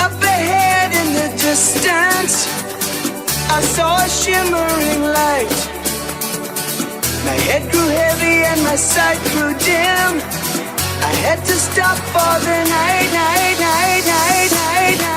Up ahead in the distance, I saw a shimmering light. My head grew heavy and my sight grew dim. I had to stop for the night, night, night, night, night, night.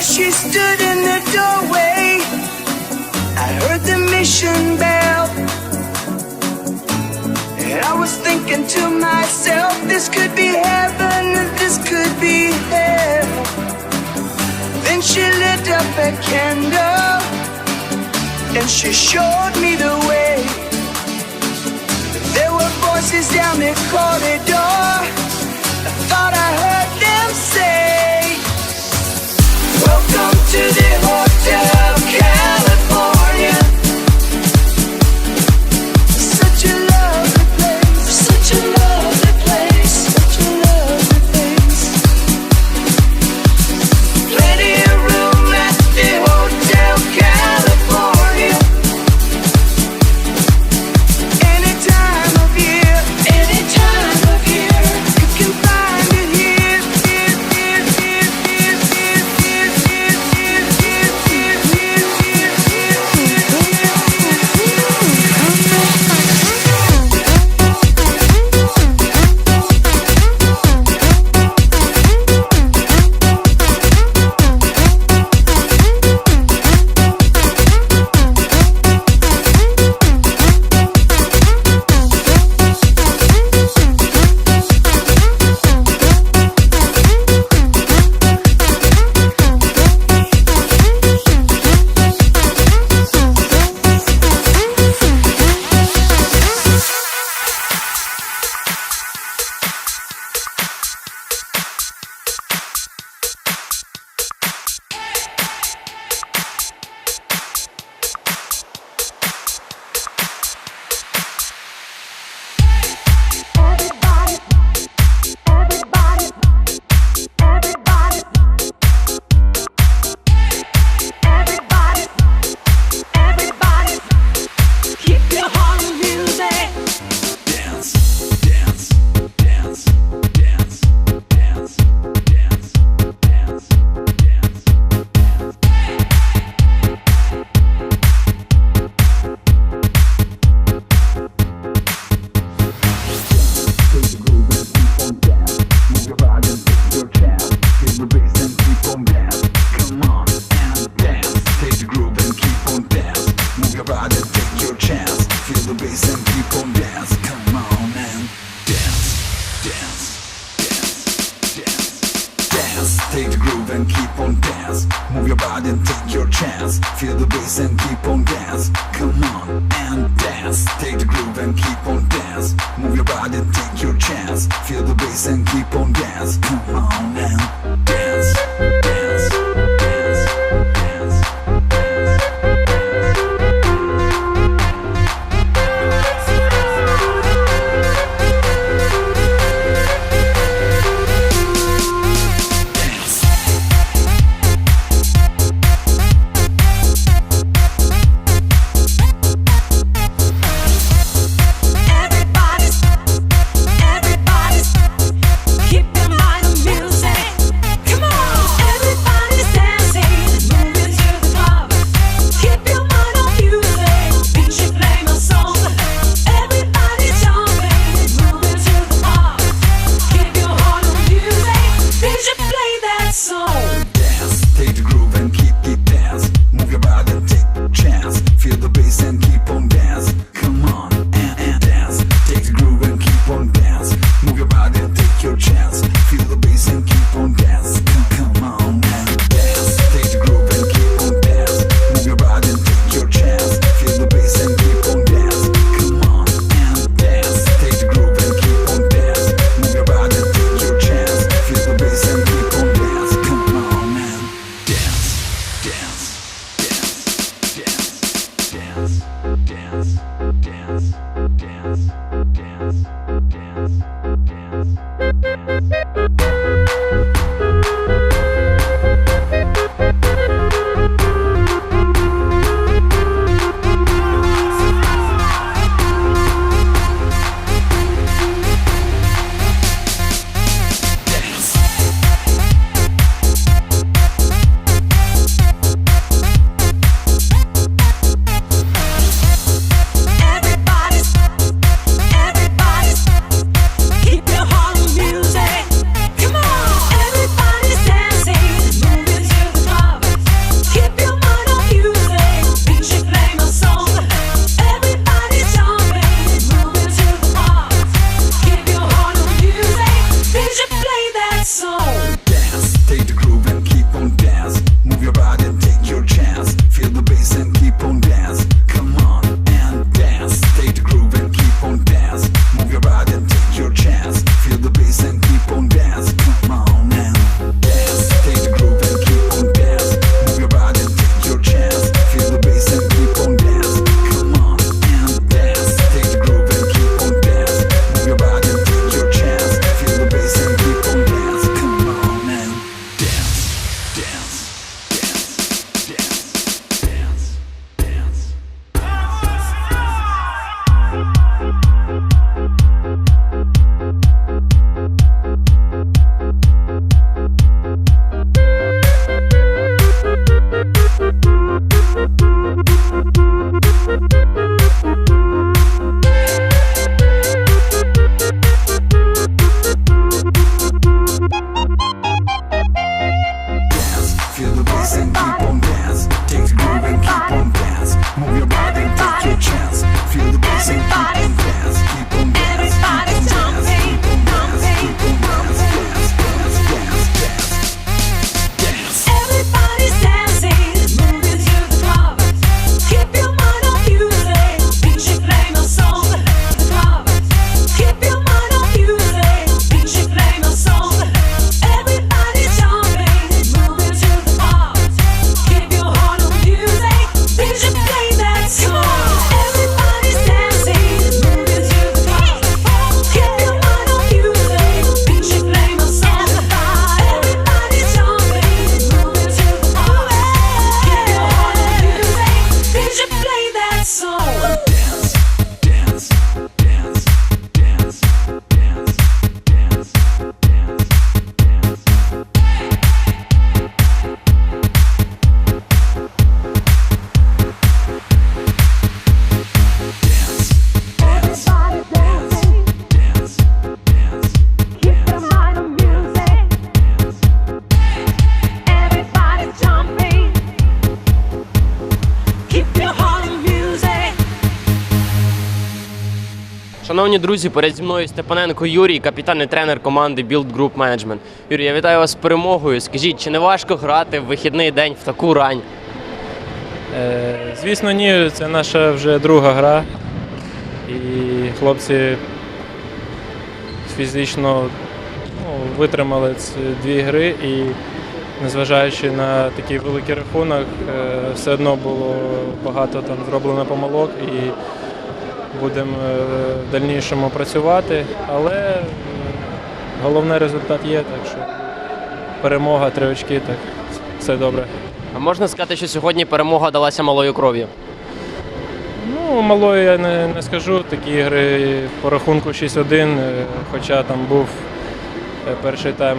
There she stood in the doorway. I heard the mission bell. And I was thinking to myself, this could be heaven, this could be hell. Then she lit up a candle and she showed me the way. There were voices down the corridor. I thought I heard them say, to the Hotel body and take your chance. Feel the bass and keep on dance. Come on and dance. Take the groove and keep on dance. Move your body and take your chance. Feel the bass and keep on dance. Come on and dance, Шановні друзі, перед зі мною Степаненко Юрій, капітан і тренер команди Build Group Management. Юрій, я вітаю вас з перемогою. Скажіть, чи не важко грати в вихідний день в таку рань? Е, Звісно, ні, це наша вже друга гра. І хлопці фізично ну, витримали ці дві гри і незважаючи на такий великий рахунок, е, все одно було багато там зроблено помилок і будемо е, в дальнішому працювати. Але е, головний результат є, так що перемога, три очки, так все добре. А можна сказати, що сьогодні перемога далася малою кров'ю? Ну, малою я не, не скажу. Такі ігри по рахунку 6-1, е, хоча там був перший тайм,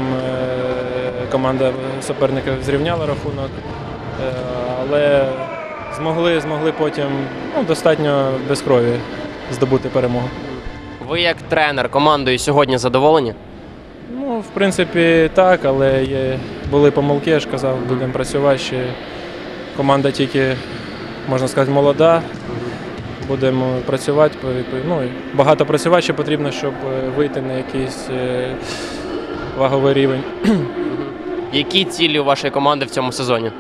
команда суперника зрівняла рахунок, але змогли, змогли потім ну, достатньо без крові здобути перемогу. Ви як тренер командою сьогодні задоволені? Ну, в принципі, так, але є, були помилки, я ж казав, будемо працювати ще. Команда тільки, можна сказати, молода. Будемо працювати. Ну, багато працювати ще потрібно, щоб е, вийти на якийсь е, ваговий рівень. Які цілі у вашої команди в цьому сезоні?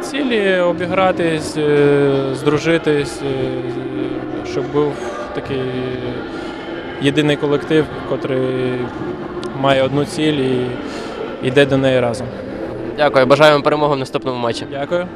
Цілі обігратись, е, здружитись, е, щоб був такий єдиний колектив, який має одну ціль і йде до неї разом. Дякую, бажаємо перемоги в наступному матчі. Дякую.